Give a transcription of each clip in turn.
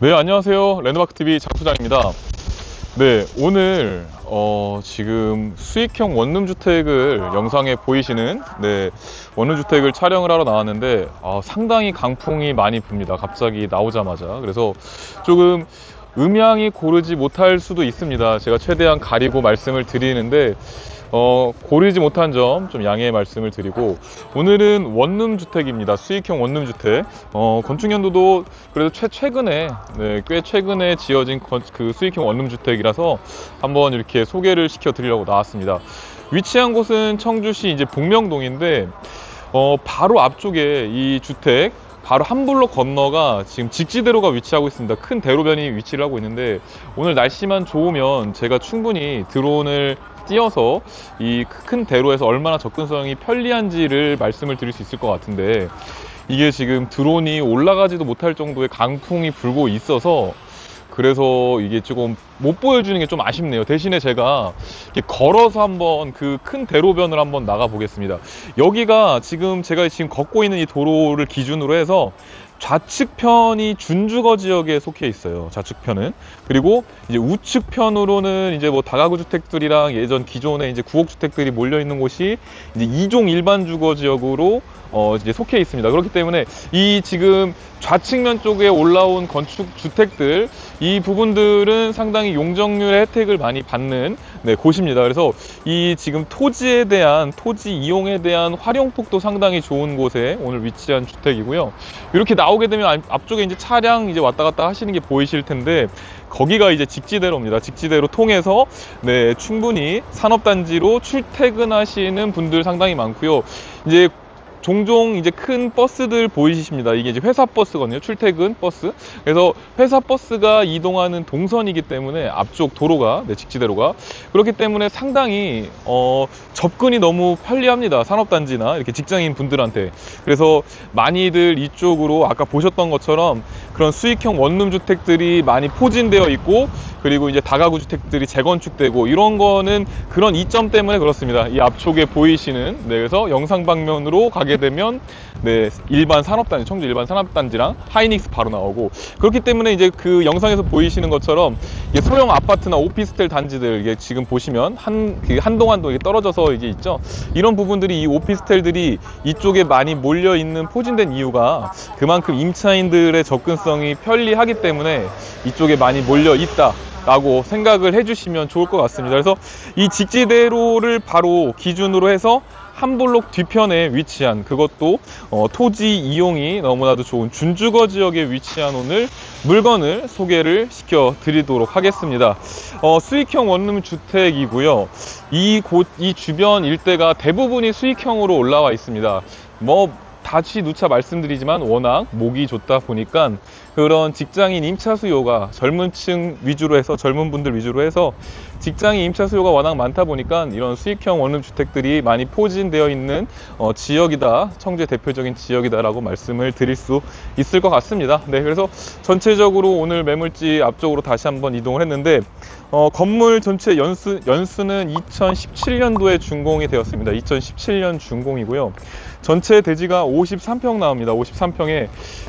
네, 안녕하세요. 랜드마크TV 장소장입니다. 네, 오늘, 어, 지금 수익형 원룸주택을 영상에 보이시는, 네, 원룸주택을 촬영을 하러 나왔는데, 아, 상당히 강풍이 많이 붑니다. 갑자기 나오자마자. 그래서 조금 음향이 고르지 못할 수도 있습니다. 제가 최대한 가리고 말씀을 드리는데, 어, 고르지 못한 점 좀 양해의 말씀을 드리고 오늘은 원룸 주택입니다. 수익형 원룸 주택. 어, 건축 연도도 그래도 최 최근에 네, 꽤 최근에 지어진 건- 그 수익형 원룸 주택이라서 한번 이렇게 소개를 시켜 드리려고 나왔습니다. 위치한 곳은 청주시 이제 복명동인데 어, 바로 앞쪽에 이 주택 바로 한 블록 건너가 지금 직지대로가 위치하고 있습니다. 큰 대로변이 위치를 하고 있는데 오늘 날씨만 좋으면 제가 충분히 드론을 띄어서 이 큰 대로에서 얼마나 접근성이 편리한지를 말씀을 드릴 수 있을 것 같은데 이게 지금 드론이 올라가지도 못할 정도의 강풍이 불고 있어서 그래서 이게 조금 못 보여주는 게 좀 아쉽네요. 대신에 제가 걸어서 한번 그 큰 대로변을 한번 나가 보겠습니다. 여기가 지금 제가 지금 걷고 있는 이 도로를 기준으로 해서 좌측편이 준주거 지역에 속해 있어요. 좌측편은. 그리고 이제 우측편으로는 이제 뭐 다가구 주택들이랑 예전 기존에 이제 구옥 주택들이 몰려 있는 곳이 이제 이종 일반 주거 지역으로 어 이제 속해 있습니다. 그렇기 때문에 이 지금 좌측면 쪽에 올라온 건축 주택들 이 부분들은 상당히 용적률의 혜택을 많이 받는 네, 곳입니다. 그래서 이 지금 토지에 대한 토지 이용에 대한 활용폭도 상당히 좋은 곳에 오늘 위치한 주택이고요. 이렇게 나오게 되면 앞- 앞쪽에 이제 차량 이제 왔다 갔다 하시는 게 보이실 텐데 거기가 이제 직지대로입니다. 직지대로 통해서 네, 충분히 산업단지로 출퇴근하시는 분들 상당히 많고요. 이제 종종 이제 큰 버스들 보이십니다. 이게 이제 회사 버스거든요. 출퇴근 버스. 그래서 회사 버스가 이동하는 동선이기 때문에 앞쪽 도로가 네, 직지대로가 그렇기 때문에 상당히 어, 접근이 너무 편리합니다. 산업단지나 이렇게 직장인 분들한테. 그래서 많이들 이쪽으로 아까 보셨던 것처럼 그런 수익형 원룸 주택들이 많이 포진되어 있고 그리고 이제 다가구 주택들이 재건축되고 이런 거는 그런 이점 때문에 그렇습니다. 이 앞쪽에 보이시는 네, 그래서 영상 방면으로 가게 되면 네, 일반 산업단지, 청주 일반 산업단지랑 하이닉스 바로 나오고 그렇기 때문에 이제 그 영상에서 보이시는 것처럼 이게 소형 아파트나 오피스텔 단지들 이게 지금 보시면 한 그 한동안도 이게 떨어져서 이게 있죠. 이런 부분들이 이 오피스텔들이 이쪽에 많이 몰려 있는 포진된 이유가 그만큼 임차인들의 접근성이 편리하기 때문에 이쪽에 많이 몰려 있다. 라고 생각을 해주시면 좋을 것 같습니다. 그래서 이 직지대로를 바로 기준으로 해서 한 블록 뒤편에 위치한 그것도 어, 토지 이용이 너무나도 좋은 준주거 지역에 위치한 오늘 물건을 소개를 시켜 드리도록 하겠습니다. 어, 수익형 원룸 주택이고요. 이 곳, 이 주변 일대가 대부분이 수익형으로 올라와 있습니다. 뭐 다시 누차 말씀드리지만 워낙 목이 좋다 보니까 그런 직장인 임차 수요가 젊은 층 위주로 해서 젊은 분들 위주로 해서 직장인 임차 수요가 워낙 많다 보니까 이런 수익형 원룸 주택들이 많이 포진되어 있는 어, 지역이다 청주의 대표적인 지역이다라고 말씀을 드릴 수 있을 것 같습니다. 네, 그래서 전체적으로 오늘 매물지 앞쪽으로 다시 한번 이동을 했는데 어, 건물 전체 연수 연수는 2017년도에 준공이 되었습니다. 2017년 준공이고요. 전체 대지가 53평 나옵니다. 53평에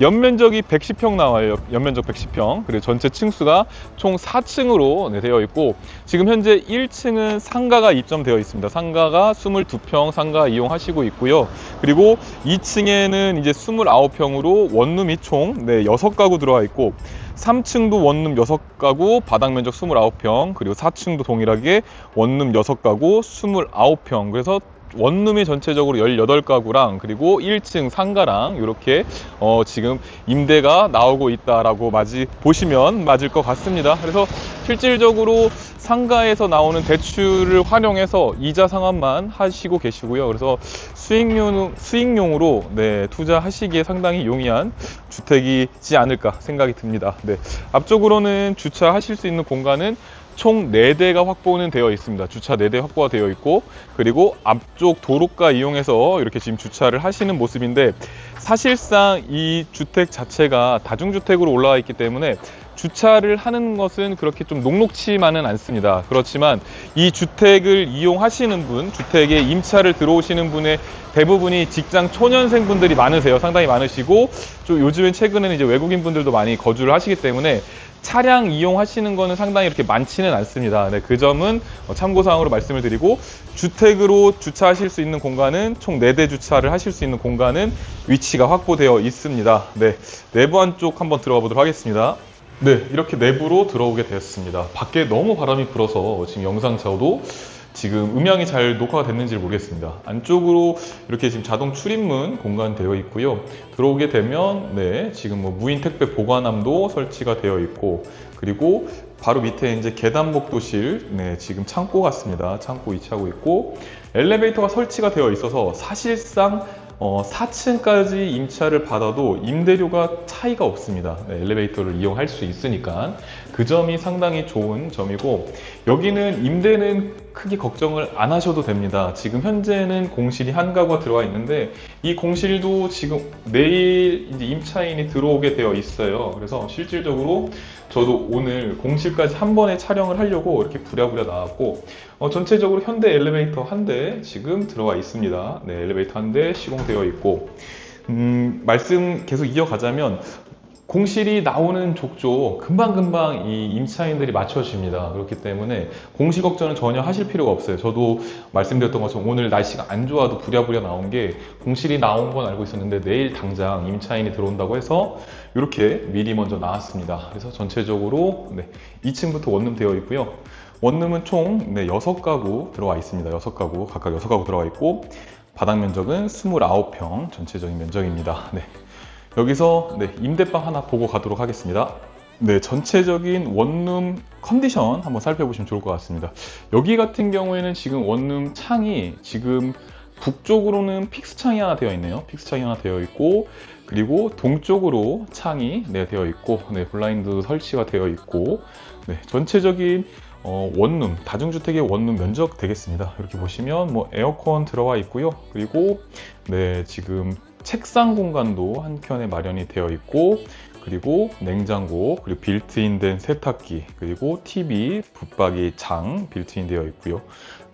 연면적이 110평 나와요. 연면적 110평. 그리고 전체 층수가 총 4층으로 되어 있고 지금 현재 1층은 상가가 입점되어 있습니다. 상가가 22평 상가 이용하시고 있고요. 그리고 2층에는 이제 29평으로 원룸이 총 네, 6가구 들어와 있고 3층도 원룸 6가구, 바닥 면적 29평, 그리고 4층도 동일하게 원룸 6가구, 29평. 그래서 원룸이 전체적으로 18가구랑 그리고 1층 상가랑 이렇게 어 지금 임대가 나오고 있다라고 맞이 보시면 맞을 것 같습니다. 그래서 실질적으로 상가에서 나오는 대출을 활용해서 이자 상환만 하시고 계시고요. 그래서 수익용 수익용으로 네, 투자하시기에 상당히 용이한 주택이지 않을까 생각이 듭니다. 네. 앞쪽으로는 주차하실 수 있는 공간은 총 4대가 확보는 되어 있습니다. 주차 4대 확보가 되어 있고 그리고 앞쪽 도로가 이용해서 이렇게 지금 주차를 하시는 모습인데 사실상 이 주택 자체가 다중주택으로 올라와 있기 때문에 주차를 하는 것은 그렇게 좀 녹록치만은 않습니다. 그렇지만 이 주택을 이용하시는 분, 주택에 임차를 들어오시는 분의 대부분이 직장 초년생 분들이 많으세요. 상당히 많으시고, 좀 요즘엔 최근에는 이제 외국인 분들도 많이 거주를 하시기 때문에 차량 이용하시는 거는 상당히 이렇게 많지는 않습니다. 네, 그 점은 어, 참고사항으로 말씀을 드리고 주택으로 주차하실 수 있는 공간은 총 4대 주차를 하실 수 있는 공간은 위치가 확보되어 있습니다. 네, 내부 한쪽 한번 들어가 보도록 하겠습니다. 네, 이렇게 내부로 들어오게 되었습니다. 밖에 너무 바람이 불어서 지금 영상 저도 지금 음향이 잘 녹화가 됐는지 모르겠습니다. 안쪽으로 이렇게 지금 자동 출입문 공간 되어 있고요. 들어오게 되면 네, 지금 뭐 무인 택배 보관함도 설치가 되어 있고 그리고 바로 밑에 이제 계단 복도실 네, 지금 창고 같습니다. 창고 위치하고 있고 엘리베이터가 설치가 되어 있어서 사실상 어, 4층까지 임차를 받아도 임대료가 차이가 없습니다. 네, 엘리베이터를 이용할 수 있으니까 그 점이 상당히 좋은 점이고 여기는 임대는 크게 걱정을 안 하셔도 됩니다. 지금 현재는 공실이 한 가구가 들어와 있는데 이 공실도 지금 내일 이제 임차인이 들어오게 되어 있어요. 그래서 실질적으로 저도 오늘 공실까지 한 번에 촬영을 하려고 이렇게 부랴부랴 나왔고 어, 전체적으로 현대 엘리베이터 한 대 지금 들어와 있습니다. 네, 엘리베이터 한 대 시공되어 있고 음, 말씀 계속 이어가자면 공실이 나오는 족족 금방금방 이 임차인들이 맞춰집니다. 그렇기 때문에 공실 걱정은 전혀 하실 필요가 없어요. 저도 말씀드렸던 것처럼 오늘 날씨가 안 좋아도 부랴부랴 나온 게 공실이 나온 건 알고 있었는데 내일 당장 임차인이 들어온다고 해서 이렇게 미리 먼저 나왔습니다. 그래서 전체적으로 네, 2층부터 원룸 되어 있고요. 원룸은 총 네, 6가구 들어와 있습니다. 6가구, 각각 6가구 들어와 있고 바닥 면적은 29평 전체적인 면적입니다. 네. 여기서 네, 임대방 하나 보고 가도록 하겠습니다. 네, 전체적인 원룸 컨디션 한번 살펴보시면 좋을 것 같습니다. 여기 같은 경우에는 지금 원룸 창이 지금 북쪽으로는 픽스 창이 하나 되어 있네요. 픽스 창이 하나 되어 있고 그리고 동쪽으로 창이 네, 되어 있고 네, 블라인드 설치가 되어 있고 네, 전체적인 어, 원룸 다중주택의 원룸 면적 되겠습니다. 이렇게 보시면 뭐 에어컨 들어와 있고요. 그리고 네 지금 책상 공간도 한켠에 마련이 되어 있고 그리고 냉장고 그리고 빌트인된 세탁기 그리고 TV 붙박이 장 빌트인 되어 있고요.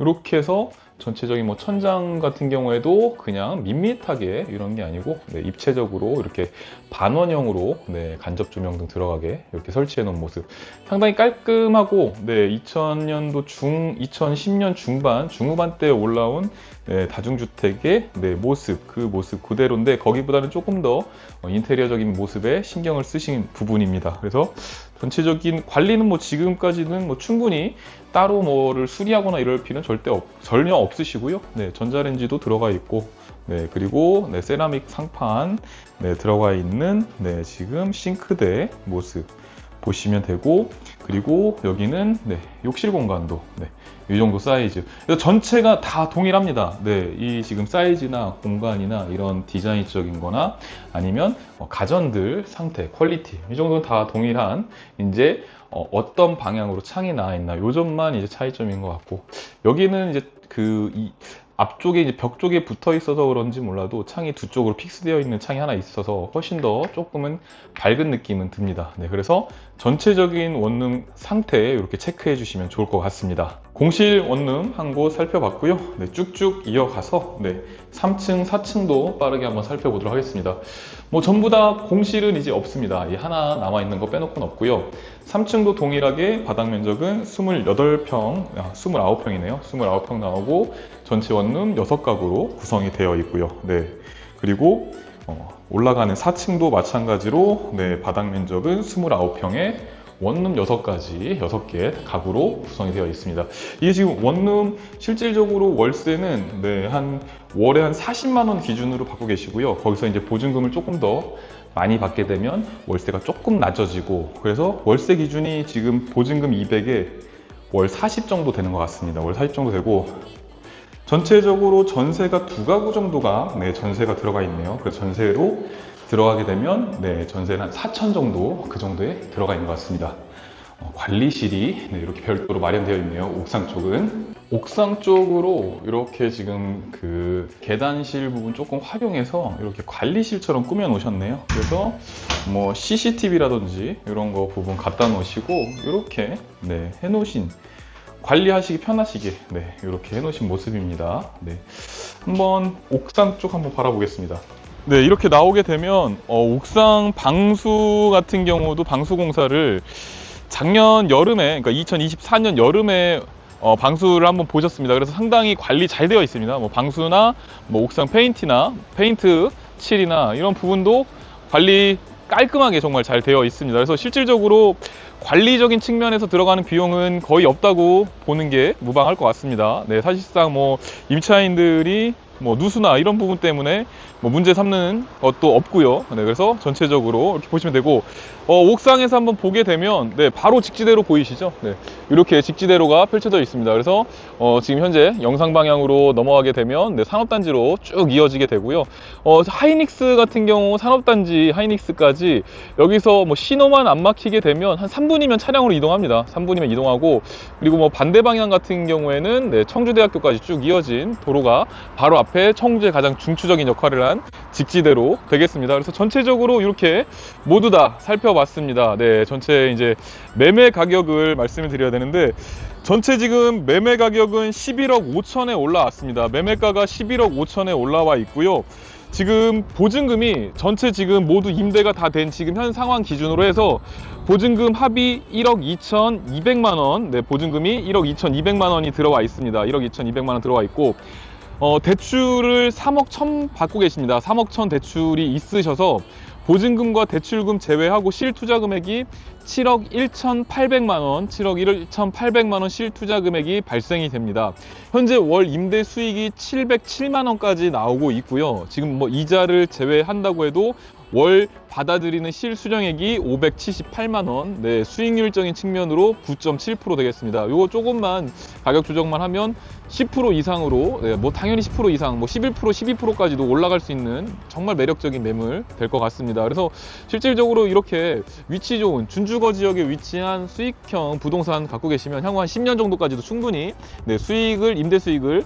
이렇게 해서 전체적인 뭐 천장 같은 경우에도 그냥 밋밋하게 이런 게 아니고 네, 입체적으로 이렇게 반원형으로 네, 간접 조명 등 들어가게 이렇게 설치해 놓은 모습 상당히 깔끔하고 네, 2000년도 중 2010년 중반 중후반 때 올라온 네, 다중주택의 네, 모습 그 모습 그대로인데 거기보다는 조금 더 어, 인테리어적인 모습에 신경을 쓰신 부분입니다. 그래서 전체적인 관리는 뭐 지금까지는 뭐 충분히 따로 뭐를 수리하거나 이럴 필요는 절대 없, 전혀 없으시고요. 네, 전자레인지도 들어가 있고, 네, 그리고 네, 세라믹 상판 네, 들어가 있는 네, 지금 싱크대 모습 보시면 되고, 그리고 여기는 네, 욕실 공간도 네, 이 정도 사이즈. 그래서 전체가 다 동일합니다. 네, 이 지금 사이즈나 공간이나 이런 디자인적인 거나 아니면 어, 가전들 상태, 퀄리티 이 정도는 다 동일한 이제 어, 떤 방향으로 창이 나와 있나 요 점만 이제 차이점인 것 같고 여기는 이제 그 이 앞쪽에 이제 벽 쪽에 붙어 있어서 그런지 몰라도 창이 두 쪽으로 픽스되어 있는 창이 하나 있어서 훨씬 더 조금은 밝은 느낌은 듭니다. 네, 그래서 전체적인 원룸 상태 이렇게 체크해 주시면 좋을 것 같습니다. 공실 원룸 한 곳 살펴봤고요. 네, 쭉쭉 이어가서 네, 3층, 4층도 빠르게 한번 살펴보도록 하겠습니다. 뭐 전부 다 공실은 이제 없습니다. 이 하나 남아 있는 거 빼놓고는 없고요. 3층도 동일하게 바닥 면적은 28평, 아, 29평이네요. 29평 나오고 전체 원룸 6가구로 구성이 되어 있고요. 네. 그리고 어, 올라가는 4층도 마찬가지로 네, 바닥 면적은 29평에 원룸 6가지, 6개 가구로 구성이 되어 있습니다. 이게 지금 원룸 실질적으로 월세는 네, 한 월에 한 40만 원 기준으로 받고 계시고요. 거기서 이제 보증금을 조금 더 많이 받게 되면 월세가 조금 낮아지고 그래서 월세 기준이 지금 보증금 200에 월 40 정도 되는 것 같습니다. 월 40 정도 되고 전체적으로 전세가 두 가구 정도가 네, 전세가 들어가 있네요. 그래서 전세로 들어가게 되면 네, 전세는 한 4천 정도 그 정도에 들어가 있는 것 같습니다. 어, 관리실이 네, 이렇게 별도로 마련되어 있네요. 옥상 쪽은 옥상 쪽으로 이렇게 지금 그 계단실 부분 조금 활용해서 이렇게 관리실처럼 꾸며 놓으셨네요. 그래서 뭐 CCTV라든지 이런 거 부분 갖다 놓으시고 이렇게 네, 해 놓으신 관리하시기 편하시게 네, 이렇게 해 놓으신 모습입니다. 네. 한번 옥상 쪽 한번 바라보겠습니다. 네, 이렇게 나오게 되면 어, 옥상 방수 같은 경우도 방수 공사를 작년 여름에, 그러니까 2024년 여름에 어, 방수를 한번 보셨습니다. 그래서 상당히 관리 잘 되어 있습니다. 뭐 방수나 뭐 옥상 페인트나 페인트 칠이나 이런 부분도 관리 깔끔하게 정말 잘 되어 있습니다. 그래서 실질적으로 관리적인 측면에서 들어가는 비용은 거의 없다고 보는 게 무방할 것 같습니다. 네, 사실상 뭐 임차인들이 뭐 누수나 이런 부분 때문에 뭐 문제 삼는 것도 없고요. 네, 그래서 전체적으로 이렇게 보시면 되고 어, 옥상에서 한번 보게 되면 네, 바로 직지대로 보이시죠? 네, 이렇게 직지대로가 펼쳐져 있습니다. 그래서 어, 지금 현재 영상 방향으로 넘어가게 되면 네, 산업단지로 쭉 이어지게 되고요. 어, 하이닉스 같은 경우 산업단지 하이닉스까지 여기서 뭐 신호만 안 막히게 되면 한 3분이면 차량으로 이동합니다. 3분이면 이동하고 그리고 뭐 반대 방향 같은 경우에는 네, 청주대학교까지 쭉 이어진 도로가 바로 앞에 청주의 가장 중추적인 역할을 한 직지대로 되겠습니다. 그래서 전체적으로 이렇게 모두 다 살펴봤습니다. 네, 전체 이제 매매 가격을 말씀을 드려야 되는데 전체 지금 매매 가격은 11억 5천에 올라왔습니다. 매매가가 11억 5천에 올라와 있고요. 지금 보증금이 전체 지금 모두 임대가 다 된 지금 현 상황 기준으로 해서 보증금 합이 1억 2,200만 원, 네, 보증금이 1억 2,200만 원이 들어와 있습니다. 1억 2,200만 원 들어와 있고 어, 대출을 3억 1천 받고 계십니다. 3억 1천 대출이 있으셔서 보증금과 대출금 제외하고 실투자 금액이 7억 1,800만 원, 7억 1,800만 원 실투자 금액이 발생이 됩니다. 현재 월 임대 수익이 707만 원까지 나오고 있고요. 지금 뭐 이자를 제외한다고 해도 월 받아들이는 실수령액이 578만 원, 네, 수익률적인 측면으로 9.7% 되겠습니다. 요거 조금만 가격 조정만 하면 10% 이상으로, 네, 뭐 당연히 10% 이상, 뭐 11%, 12%까지도 올라갈 수 있는 정말 매력적인 매물 될 것 같습니다. 그래서 실질적으로 이렇게 위치 좋은 준주거 지역에 위치한 수익형 부동산 갖고 계시면 향후 한 10년 정도까지도 충분히 네, 수익을 임대 수익을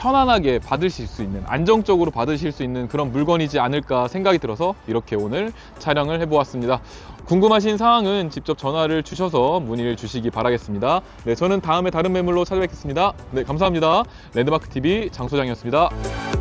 편안하게 받으실 수 있는 안정적으로 받으실 수 있는 그런 물건이지 않을까 생각이 들어서 이렇게 오늘 촬영을 해보았습니다. 궁금하신 사항은 직접 전화를 주셔서 문의를 주시기 바라겠습니다. 네, 저는 다음에 다른 매물로 찾아뵙겠습니다. 네, 감사합니다. 랜드마크 TV 장 소장이었습니다.